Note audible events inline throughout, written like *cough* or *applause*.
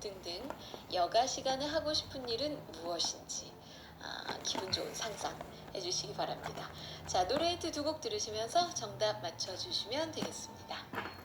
등등 여가 시간에 하고 싶은 일은 무엇인지 아, 기분 좋은 상상 해주시기 바랍니다. 자 노래 히트 두 곡 들으시면서 정답 맞춰주시면 되겠습니다.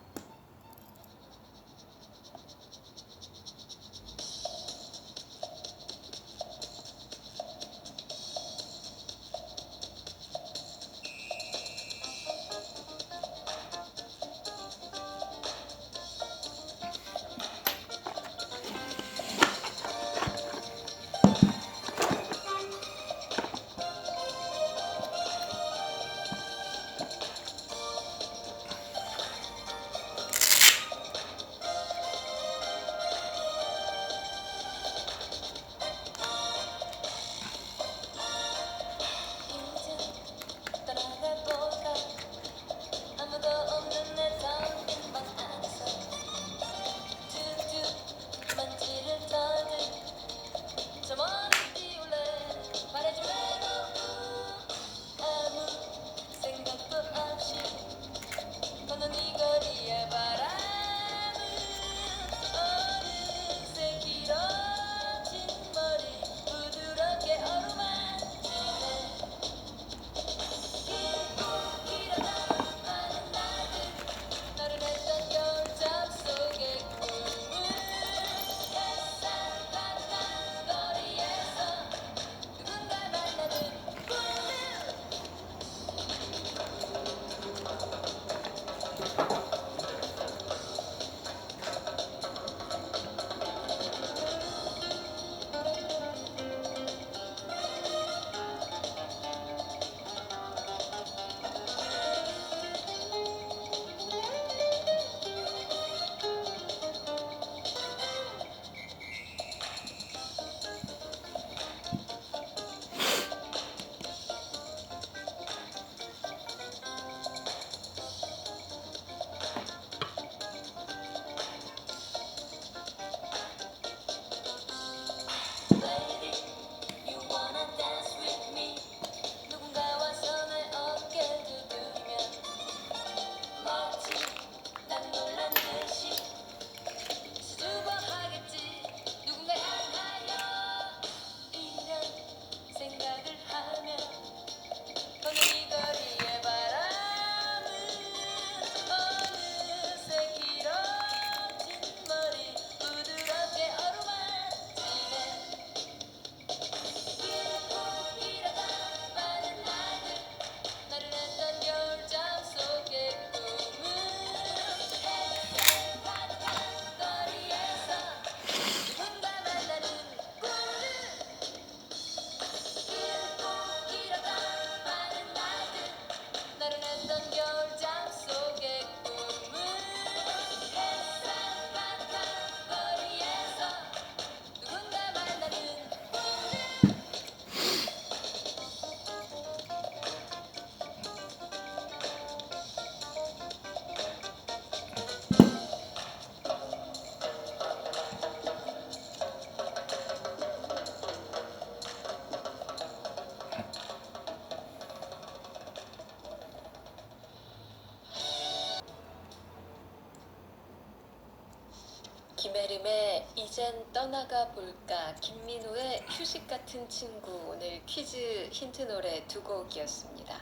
김혜림의 이젠 떠나가 볼까 김민호의 휴식 같은 친구 오늘 퀴즈 힌트 노래 두 곡이었습니다.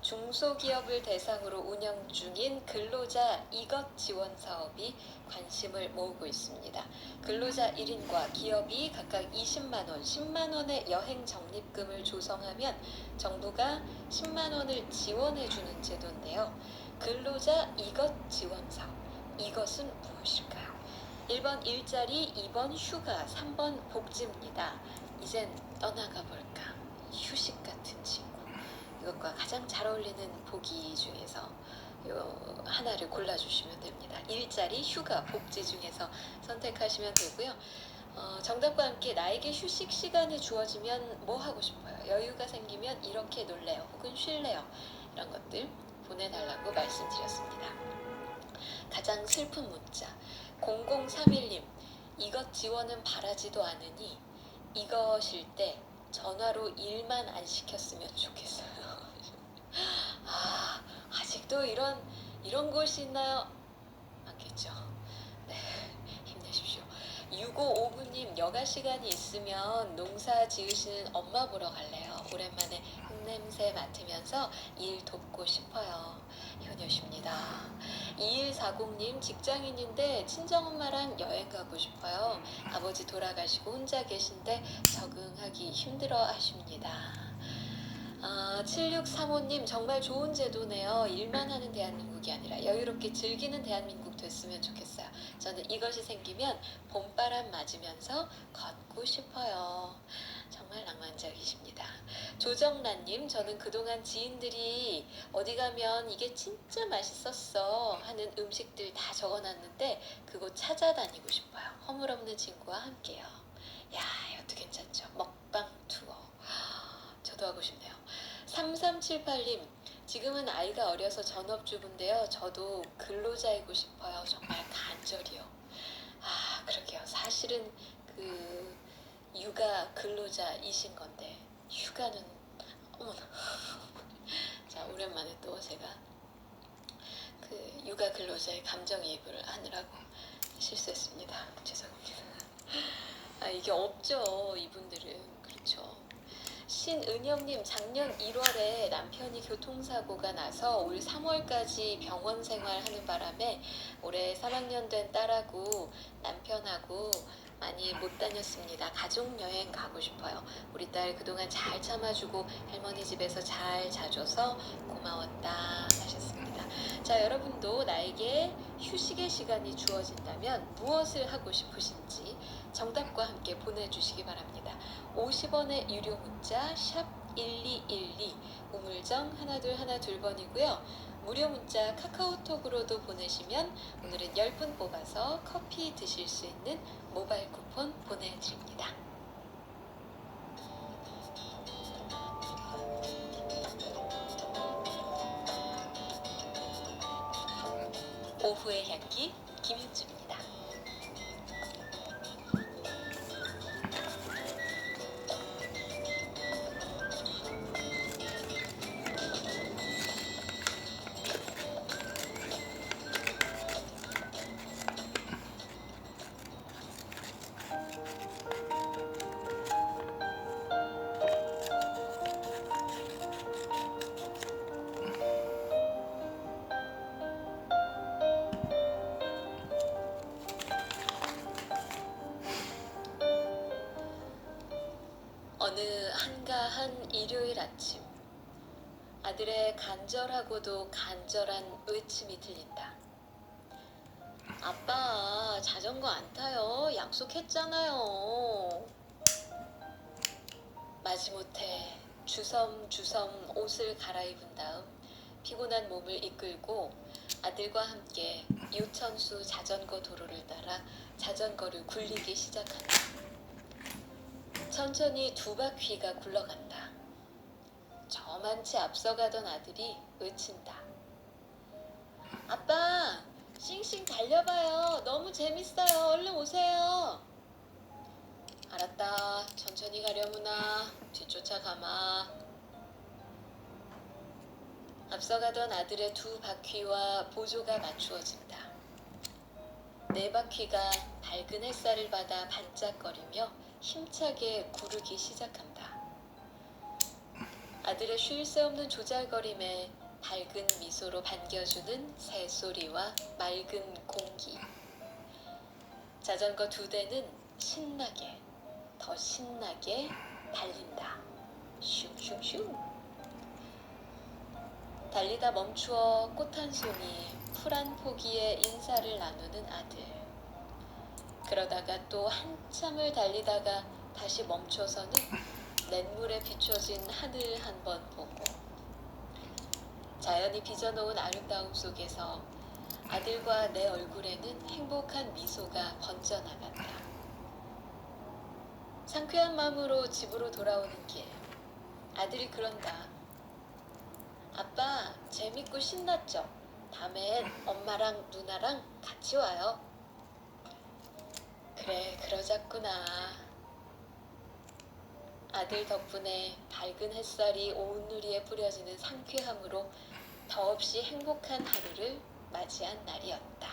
중소기업을 대상으로 운영 중인 근로자 이것 지원 사업이 관심을 모으고 있습니다. 근로자 1인과 기업이 각각 20만 원, 10만 원의 여행 적립금을 조성하면 정부가 10만 원을 지원해 주는 제도인데요. 근로자 이것 지원 사업. 이것은 무엇일까요? 1번 일자리, 2번 휴가, 3번 복지입니다. 이젠 떠나가 볼까? 휴식 같은 친구. 이것과 가장 잘 어울리는 보기 중에서 요 하나를 골라주시면 됩니다. 일자리, 휴가, 복지 중에서 선택하시면 되고요. 어, 정답과 함께 나에게 휴식 시간이 주어지면 뭐 하고 싶어요? 여유가 생기면 이렇게 놀래요. 혹은 쉴래요. 이런 것들 보내달라고 말씀드렸습니다. 가장 슬픈 문자 0031님 이것 지원은 바라지도 않으니 이것일 때 전화로 일만 안 시켰으면 좋겠어요. *laughs* 아 아직도 이런 이런 곳이 있나요? 많겠죠. 네 힘내십시오. 여가 시간이 있으면 농사 지으시는 엄마 보러 갈래요. 오랜만에 흙냄새 맡으면서 일 돕고 싶어요. 효녀십니다. 2140님 직장인인데 친정엄마랑 여행 가고 싶어요. 아버지 돌아가시고 혼자 계신데 적응하기 힘들어 하십니다. 아, 7635님 정말 좋은 제도네요. 일만 하는 대한민국이 아니라 여유롭게 즐기는 대한민국 됐으면 좋겠어요. 저는 이것이 생기면 봄바람 맞으면서 걷고 싶어요. 정말 낭만적이십니다. 조정란님, 저는 그동안 지인들이 어디 가면 이게 진짜 맛있었어 하는 음식들 다 적어놨는데 그곳 찾아다니고 싶어요. 허물없는 친구와 함께요. 야, 이것도 괜찮죠. 먹방 투어. 저도 하고 싶네요. 3378님, 지금은 아이가 어려서 전업주부인데요. 저도 근로자이고 싶어요. 정말 간절히요. 아, 그러게요. 사실은 그 육아 근로자이신 건데 휴가는 어머나. *laughs* 자, 오랜만에 또 제가 그 육아 근로자의 감정이입을 하느라고 실수했습니다. 죄송합니다. 아, 이게 없죠. 이분들은. 그렇죠. 신은영님 작년 1월에 남편이 교통사고가 나서 올 3월까지 병원 생활하는 바람에 올해 3학년 된 딸하고 남편하고 많이 못 다녔습니다. 가족 여행 가고 싶어요. 우리 딸 그동안 잘 참아주고 할머니 집에서 잘 자줘서 고마웠다 하셨습니다. 자 여러분도 나에게 휴식의 시간이 주어진다면 무엇을 하고 싶으신지 정답과 함께 보내주시기 바랍니다. 50원의 유료 문자 샵 1212 우물정 하나 둘 하나 둘 번이고요. 무료 문자 카카오톡으로도 보내시면 오늘은 10분 뽑아서 커피 드실 수 있는 모바일 쿠폰 보내드립니다. 오후의 향기 김윤주입니다. 어느 한가한 일요일 아침 아들의 간절하고도 간절한 외침이 들린다. 아빠 자전거 안 타요. 약속했잖아요. 마지못해 주섬주섬 옷을 갈아입은 다음 피곤한 몸을 이끌고 아들과 함께 유천수 자전거 도로를 따라 자전거를 굴리기 시작한다. 천천히 두 바퀴가 굴러간다. 저만치 앞서가던 아들이 외친다. 아빠, 싱싱 달려봐요. 너무 재밌어요. 얼른 오세요. 알았다. 천천히 가려무나. 뒤쫓아 가마. 앞서가던 아들의 두 바퀴와 보조가 맞추어진다. 네 바퀴가 밝은 햇살을 받아 반짝거리며 힘차게 구르기 시작한다. 아들의 쉴 새 없는 조잘거림에 밝은 미소로 반겨주는 새소리와 맑은 공기. 자전거 두 대는 신나게, 더 신나게 달린다. 슝슝슝. 달리다 멈추어 꽃 한 송이, 풀한 포기에 인사를 나누는 아들. 그러다가 또 한참을 달리다가 다시 멈춰서는 냇물에 비춰진 하늘 한 번 보고 자연이 빚어놓은 아름다움 속에서 아들과 내 얼굴에는 행복한 미소가 번져나간다. 상쾌한 마음으로 집으로 돌아오는 길 아들이 그런다. 아빠 재밌고 신났죠? 다음엔 엄마랑 누나랑 같이 와요. 그래, 그러자꾸나. 아들 덕분에 밝은 햇살이 온 누리에 뿌려지는 상쾌함으로 더없이 행복한 하루를 맞이한 날이었다.